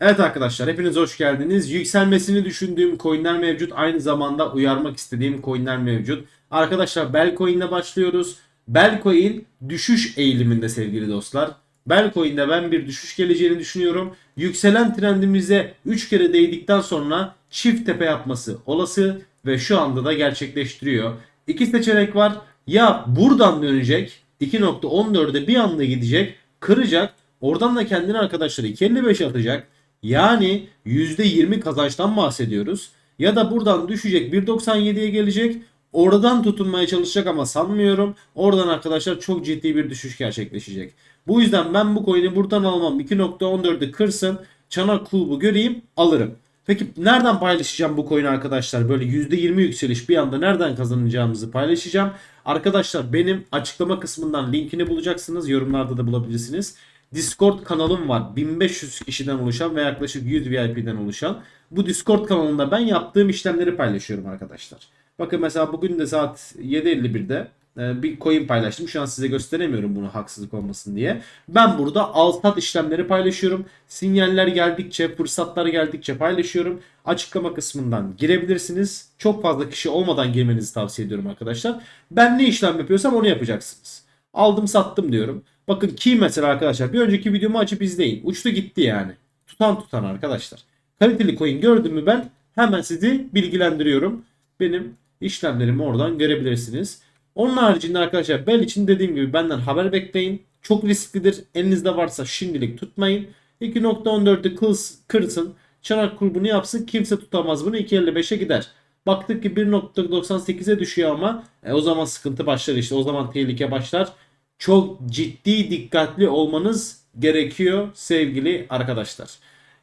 Evet arkadaşlar hepiniz hoş geldiniz. Yükselmesini düşündüğüm coinler mevcut. Aynı zamanda uyarmak istediğim coinler mevcut. Arkadaşlar Belcoin ile başlıyoruz. Belcoin düşüş eğiliminde sevgili dostlar. Belcoin'de ben bir düşüş geleceğini düşünüyorum. Yükselen trendimize 3 kere değdikten sonra çift tepe yapması olası ve şu anda da gerçekleştiriyor. İki seçenek var. Ya buradan dönecek 2.14'e bir anda gidecek kıracak oradan da kendini arkadaşlar 2.55 atacak. Yani %20 kazançtan bahsediyoruz. Ya da buradan düşecek 1.97'ye gelecek. Oradan tutunmaya çalışacak ama sanmıyorum. Oradan arkadaşlar çok ciddi bir düşüş gerçekleşecek. Bu yüzden ben bu coin'i buradan almam. 2.14'ü kırsın. Çanak kulbu göreyim alırım. Peki nereden paylaşacağım bu coin'i arkadaşlar? Böyle %20 yükseliş bir anda nereden kazanacağımızı paylaşacağım. Arkadaşlar benim açıklama kısmından linkini bulacaksınız. Yorumlarda da bulabilirsiniz. Discord kanalım var. 1500 kişiden oluşan ve yaklaşık 100 VIP'den oluşan. Bu Discord kanalında ben yaptığım işlemleri paylaşıyorum arkadaşlar. Bakın mesela bugün de saat 7.51'de e, bir coin paylaştım. Şu an size gösteremiyorum bunu haksızlık olmasın diye. Ben burada al sat işlemleri paylaşıyorum. Sinyaller geldikçe, fırsatlar geldikçe paylaşıyorum. Açıklama kısmından girebilirsiniz. Çok fazla kişi olmadan girmenizi tavsiye ediyorum arkadaşlar. Ben ne işlem yapıyorsam onu yapacaksınız. Aldım sattım diyorum. Bakın ki mesela arkadaşlar bir önceki videomu açıp izleyin. Uçtu gitti yani. Tutan tutan arkadaşlar. Kaliteli coin gördüm mü ben hemen sizi bilgilendiriyorum. Benim işlemlerimi oradan görebilirsiniz. Onun haricinde arkadaşlar Bell için dediğim gibi benden haber bekleyin. Çok risklidir. Elinizde varsa şimdilik tutmayın. 2.14'ü kıls, kırsın. Çanak grubunu yapsın. Kimse tutamaz bunu. 2.55'e gider. Baktık ki 1.98'e düşüyor ama e, o zaman sıkıntı başlar işte. O zaman tehlike başlar. Çok ciddi dikkatli olmanız gerekiyor sevgili arkadaşlar.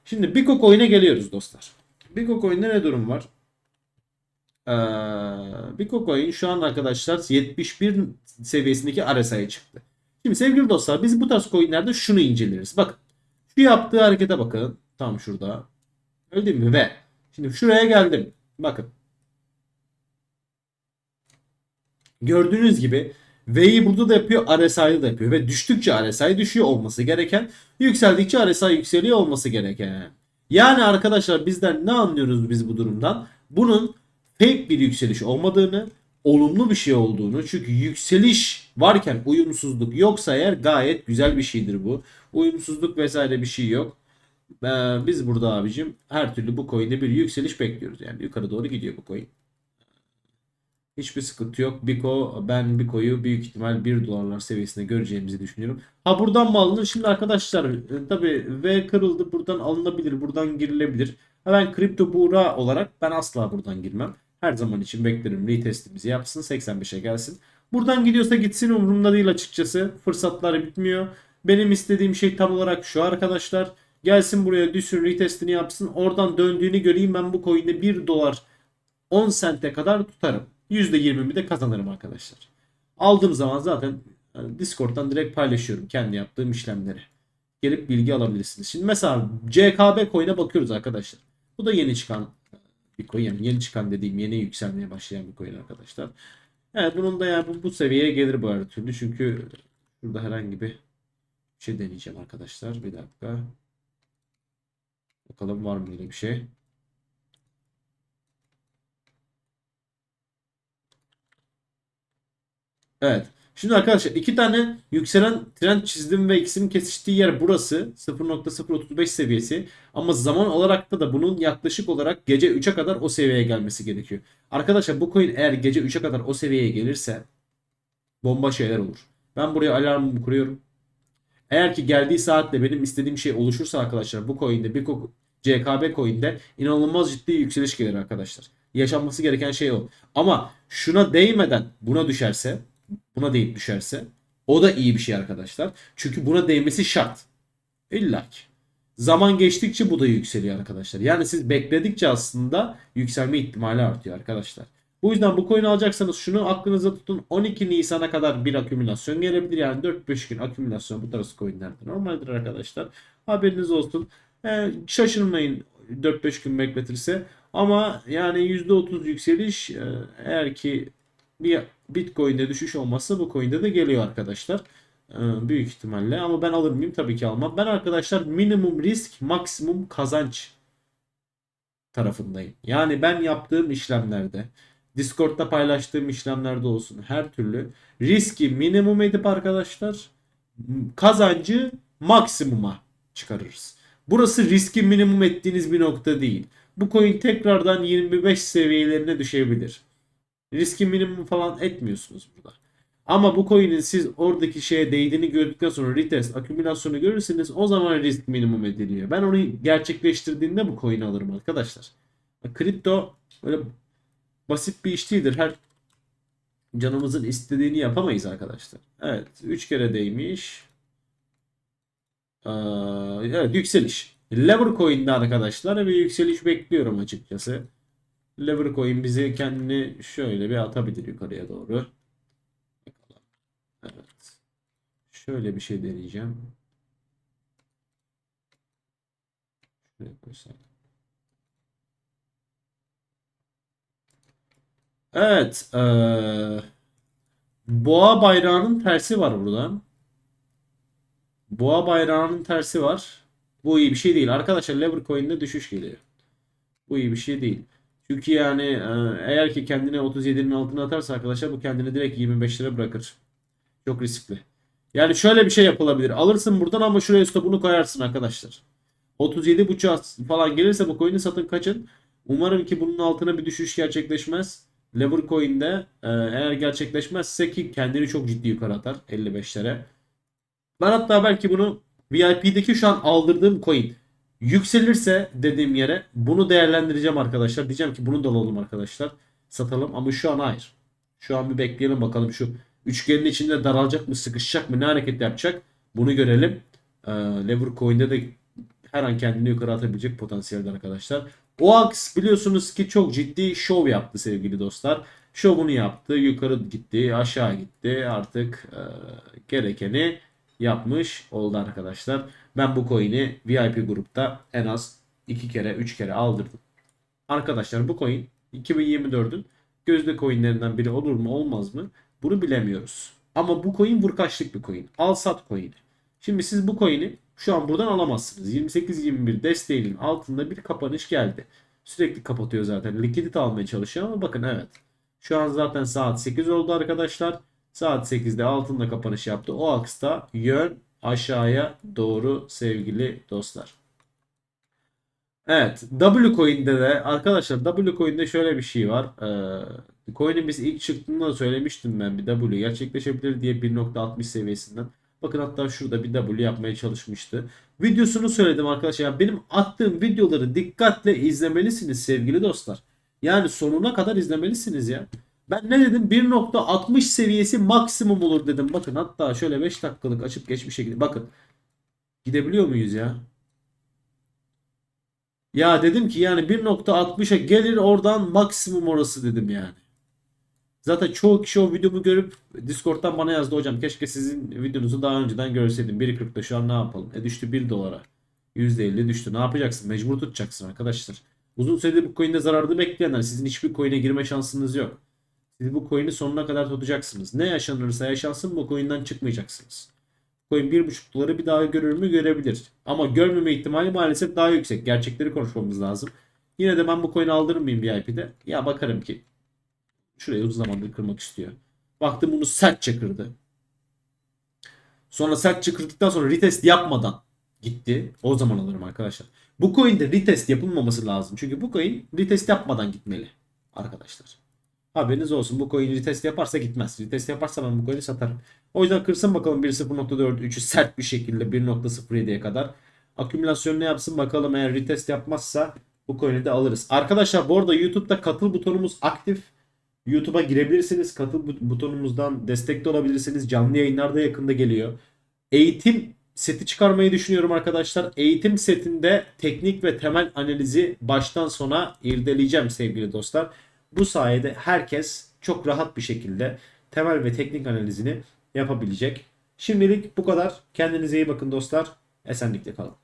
Şimdi Biko Coin'e geliyoruz dostlar. Biko Coin'de ne durum var? Ee, Biko Coin şu an arkadaşlar 71 seviyesindeki RSI'ye çıktı. Şimdi sevgili dostlar biz bu tarz coinlerde şunu inceleriz. Bakın şu yaptığı harekete bakın. Tam şurada. Öyle değil mi? Ve şimdi şuraya geldim. Bakın. Gördüğünüz gibi V'yi burada da yapıyor, RSI'de da yapıyor ve düştükçe RSI düşüyor olması gereken, yükseldikçe RSI yükseliyor olması gereken. Yani arkadaşlar bizden ne anlıyoruz biz bu durumdan? Bunun fake bir yükseliş olmadığını, olumlu bir şey olduğunu. Çünkü yükseliş varken uyumsuzluk yoksa eğer gayet güzel bir şeydir bu. Uyumsuzluk vesaire bir şey yok. Ee, biz burada abicim her türlü bu coin'de bir yükseliş bekliyoruz. Yani yukarı doğru gidiyor bu coin. Hiçbir sıkıntı yok. Biko ben Biko'yu büyük ihtimal 1 dolarlar seviyesinde göreceğimizi düşünüyorum. Ha buradan mı alınır? Şimdi arkadaşlar e, tabi V kırıldı. Buradan alınabilir. Buradan girilebilir. Ha ben kripto buğra olarak ben asla buradan girmem. Her zaman için beklerim. Retestimizi yapsın. 85'e gelsin. Buradan gidiyorsa gitsin umurumda değil açıkçası. Fırsatlar bitmiyor. Benim istediğim şey tam olarak şu arkadaşlar. Gelsin buraya düşsün retestini yapsın. Oradan döndüğünü göreyim. Ben bu coin'de 1 dolar 10 sente kadar tutarım. %20'mi de kazanırım arkadaşlar. Aldığım zaman zaten Discord'dan direkt paylaşıyorum kendi yaptığım işlemleri. Gelip bilgi alabilirsiniz. Şimdi mesela CKB coin'e bakıyoruz arkadaşlar. Bu da yeni çıkan bir coin. Yani yeni çıkan dediğim yeni yükselmeye başlayan bir coin arkadaşlar. Evet bunun da yani bu, bu seviyeye gelir bu her türlü. Çünkü burada herhangi bir şey deneyeceğim arkadaşlar. Bir dakika. Bakalım var mı öyle bir şey. Evet. Şimdi arkadaşlar iki tane yükselen trend çizdim ve ikisinin kesiştiği yer burası 0.035 seviyesi. Ama zaman olarak da da bunun yaklaşık olarak gece 3'e kadar o seviyeye gelmesi gerekiyor. Arkadaşlar bu coin eğer gece 3'e kadar o seviyeye gelirse bomba şeyler olur. Ben buraya alarmımı kuruyorum. Eğer ki geldiği saatte benim istediğim şey oluşursa arkadaşlar bu coin'de bir CKB coin'de inanılmaz ciddi yükseliş gelir arkadaşlar. Yaşanması gereken şey o. Ama şuna değmeden buna düşerse buna değip düşerse o da iyi bir şey arkadaşlar. Çünkü buna değmesi şart. İlla ki. Zaman geçtikçe bu da yükseliyor arkadaşlar. Yani siz bekledikçe aslında yükselme ihtimali artıyor arkadaşlar. Bu yüzden bu coin alacaksanız şunu aklınıza tutun. 12 Nisan'a kadar bir akümülasyon gelebilir. Yani 4-5 gün akümülasyon bu tarz coinlerde normaldir arkadaşlar. Haberiniz olsun. Ee, şaşırmayın 4-5 gün bekletirse. Ama yani %30 yükseliş eğer ki bir Bitcoin'de düşüş olmazsa bu coin'de de geliyor arkadaşlar. Ee, büyük ihtimalle ama ben alır mıyım? Tabii ki almam. Ben arkadaşlar minimum risk maksimum kazanç tarafındayım. Yani ben yaptığım işlemlerde Discord'da paylaştığım işlemlerde olsun her türlü riski minimum edip arkadaşlar kazancı maksimuma çıkarırız. Burası riski minimum ettiğiniz bir nokta değil. Bu coin tekrardan 25 seviyelerine düşebilir. Riski minimum falan etmiyorsunuz burada. Ama bu coin'in siz oradaki şeye değdiğini gördükten sonra retest, akümülasyonu görürseniz o zaman risk minimum ediliyor. Ben onu gerçekleştirdiğinde bu coin'i alırım arkadaşlar. Kripto böyle basit bir iş değildir. Her canımızın istediğini yapamayız arkadaşlar. Evet 3 kere değmiş. Ee, evet yükseliş. Lever Coin'de arkadaşlar bir yükseliş bekliyorum açıkçası. Lever Coin bizi kendini şöyle bir atabilir yukarıya doğru. Evet. Şöyle bir şey deneyeceğim. Şuraya koysaydım. Evet. eee, boğa bayrağının tersi var buradan. Boğa bayrağının tersi var. Bu iyi bir şey değil. Arkadaşlar Lever Coin'de düşüş geliyor. Bu iyi bir şey değil. Çünkü yani e, eğer ki kendini 37'nin altına atarsa arkadaşlar bu kendini direkt 25 lira bırakır. Çok riskli. Yani şöyle bir şey yapılabilir. Alırsın buradan ama şuraya stopunu koyarsın arkadaşlar. 37.5 falan gelirse bu coin'i satın kaçın. Umarım ki bunun altına bir düşüş gerçekleşmez. Lever Coin'de e, eğer gerçekleşmezse ki kendini çok ciddi yukarı atar 55'lere. Ben hatta belki bunu VIP'deki şu an aldırdığım coin yükselirse dediğim yere bunu değerlendireceğim arkadaşlar. Diyeceğim ki bunu da alalım arkadaşlar. Satalım ama şu an hayır. Şu an bir bekleyelim bakalım şu üçgenin içinde daralacak mı sıkışacak mı ne hareket yapacak bunu görelim. Ee, Lever Coin'de de her an kendini yukarı atabilecek potansiyelde arkadaşlar. OAX biliyorsunuz ki çok ciddi şov yaptı sevgili dostlar. Şovunu yaptı. Yukarı gitti, aşağı gitti. Artık e, gerekeni yapmış oldu arkadaşlar. Ben bu coin'i VIP grupta en az 2 kere 3 kere aldırdım. Arkadaşlar bu coin 2024'ün gözde coinlerinden biri olur mu olmaz mı? Bunu bilemiyoruz. Ama bu coin vurkaçlık bir coin. Al sat coin'i. Şimdi siz bu coin'i şu an buradan alamazsınız. 28-21 desteğinin altında bir kapanış geldi. Sürekli kapatıyor zaten. Likidite almaya çalışıyor ama bakın evet. Şu an zaten saat 8 oldu arkadaşlar. Saat 8'de altında kapanış yaptı. O aksta yön aşağıya doğru sevgili dostlar. Evet. W coin'de de arkadaşlar W coin'de şöyle bir şey var. Ee, coin'in biz ilk çıktığında söylemiştim ben bir W gerçekleşebilir diye 1.60 seviyesinden. Bakın hatta şurada bir W yapmaya çalışmıştı. Videosunu söyledim arkadaşlar. Yani benim attığım videoları dikkatle izlemelisiniz sevgili dostlar. Yani sonuna kadar izlemelisiniz ya. Ben ne dedim? 1.60 seviyesi maksimum olur dedim. Bakın hatta şöyle 5 dakikalık açıp geçmişe gidin. Bakın. Gidebiliyor muyuz ya? Ya dedim ki yani 1.60'a gelir oradan maksimum orası dedim yani. Zaten çoğu kişi o videomu görüp Discord'dan bana yazdı hocam keşke sizin videonuzu daha önceden görseydim. 1.40'da şu an ne yapalım? E düştü 1 dolara. %50 düştü. Ne yapacaksın? Mecbur tutacaksın arkadaşlar. Uzun süredir bu coin'de zararlı bekleyenler sizin hiçbir coin'e girme şansınız yok. Siz bu coin'i sonuna kadar tutacaksınız. Ne yaşanırsa yaşansın bu coin'den çıkmayacaksınız. Coin 1.5 doları bir daha görür mü? Görebilir. Ama görmeme ihtimali maalesef daha yüksek. Gerçekleri konuşmamız lazım. Yine de ben bu coin'i aldırır mıyım VIP'de? Ya bakarım ki Şurayı uzun zamandır kırmak istiyor. Baktım bunu sertçe kırdı. Sonra sertçe kırdıktan sonra retest yapmadan gitti. O zaman alırım arkadaşlar. Bu coin'de retest yapılmaması lazım. Çünkü bu coin retest yapmadan gitmeli. Arkadaşlar. Haberiniz olsun. Bu coin retest yaparsa gitmez. Retest yaparsa ben bu coin'i satarım. O yüzden kırsın bakalım 1.0.43'ü sert bir şekilde 1.07'ye kadar. Akümülasyon ne yapsın bakalım eğer retest yapmazsa bu coin'i de alırız. Arkadaşlar bu arada YouTube'da katıl butonumuz aktif. YouTube'a girebilirsiniz. Katıl but- butonumuzdan destekte olabilirsiniz. Canlı yayınlar da yakında geliyor. Eğitim seti çıkarmayı düşünüyorum arkadaşlar. Eğitim setinde teknik ve temel analizi baştan sona irdeleyeceğim sevgili dostlar. Bu sayede herkes çok rahat bir şekilde temel ve teknik analizini yapabilecek. Şimdilik bu kadar. Kendinize iyi bakın dostlar. Esenlikle kalın.